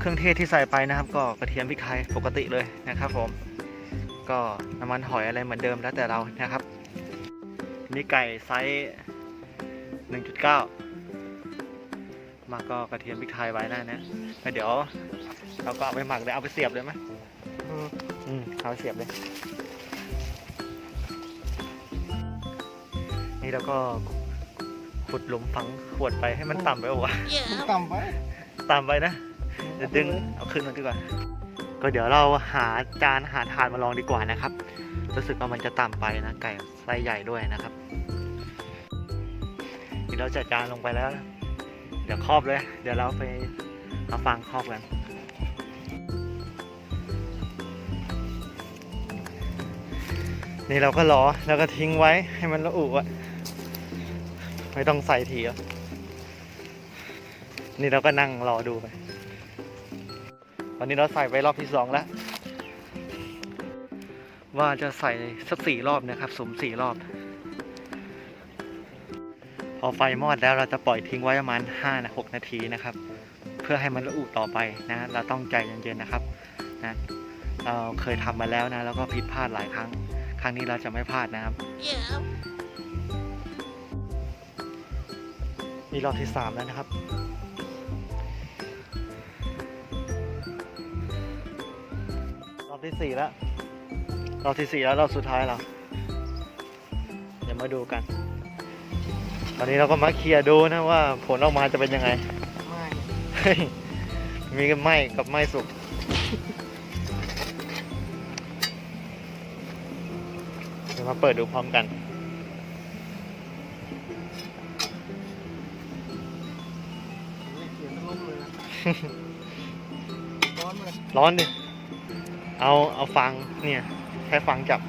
เครื่องเทศที่ใส่ไปนะครับ ก็กระเทียมพริกไทยปกติเลยนะครับผมก็น้ำมันหอยอะไรเหมือนเดิมแล้วแต่เรานะครับ นี่ไก่ไซส์1.9 มาก็กระเทียมพริกไทยไว้นะเนี่ยแล้วเดี๋ยวเราก็เอาไปหมักเลยเอาไปเสียบเลยไหมอืมเอาไปเสียบเลย นี่เราก็ขุดหลุมฝังขวดไปให้มันต่ำไปโอ้วะต่ำไป ต่ำไปนะ เดี๋ยวดึงเอาขึ้นมาดีกว่า ก็เดี๋ยวเราหาจานหาถาดมาลองดีกว่านะครับรู้สึกว่ามันจะต่ำไปนะไก่ไส์ใหญ่ด้วยนะครับนี่เราจัดจานลงไปแล้ว เดี๋ยวครอบเลย เดี๋ยวเราไปเอาฟางครอบกันนี่เราก็รอแล้วก็ทิ้งไว้ให้มันละอุอะไม่ต้องใส่ทีอะนี่เราก็นั่งรอดูไป วันนี้เราใส่ไปรอบที่สองแล้ว ว่าจะใส่สักสี่รอบนะครับสมสี่รอบ พอไฟมอดแล้วเราจะปล่อยทิ้งไว้ประมาณ5นะ6นาทีนะครับ เพื่อให้มันละอุต่อไปนะ เราต้องใจเย็นๆนะครับนะเราเคยทำมาแล้วนะ แล้วก็ผิดพลาดหลายครั้ง ครั้งนี้เราจะไม่พลาดนะครับนี่รอบที่สามแล้วนะครับ อบที่สี่แล้วรอบที่สี่แล้วรอบสุดท้ายแล้วเดี๋ยวมาดูกัน ตอนนี้เราก็มาเคลียร์ดูนะว่าผลออกมาจะเป็นยังไง ไม่เฮ้ยมีกันไหมกับไหมสุกเดี๋ยวมาเปิดดูพร้อมกันเขียนล้มเลยนะร้อนเลยร้อนดิ เอาเอาฟังเนี่ยแค่ฟังจับ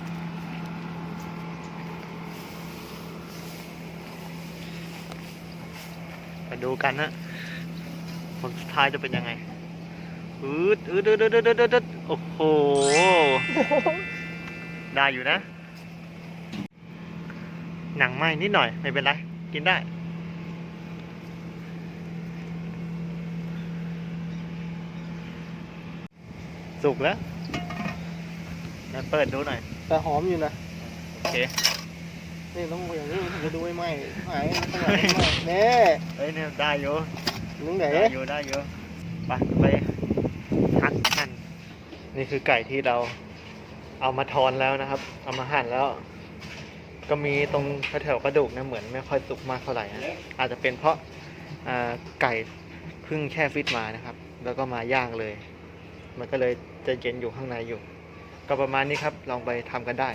ไปดูกันนะผลสุดท้ายจะเป็นยังไงอืดอืดอืดอืดอืดอืดโอ้โห ได้อยู่นะ หนังไหมนิดหน่อย ไม่เป็นไร กินได้ สุกแล้ว เปิดดูหน่อย แต่หอมอยู่นะ โอเค นี่ต้องอย่างนี้ถึงจะดูไม่ไหม้หายขนาดไม่ไหม้เน่เฮ้ยเนี่ยได้อยู่นึงไหนได้อยู่ได้อยู่ไปไปหั่นหั่นนี่คือไก่ที่เราเอามาทอนแล้วนะครับ เอามาหั่นแล้ว ก็มีตรงแถวๆกระดูกนะเหมือนไม่ค่อยสุกมากเท่าไหร่นะอาจจะเป็นเพราะอ่าไก่เพิ่งแช่ฟิตมานะครับ แล้วก็มาย่างเลย มันก็เลยจะเย็นอยู่ข้างในอยู่ ก็ประมาณนี้ครับ ลองไปทำกันได้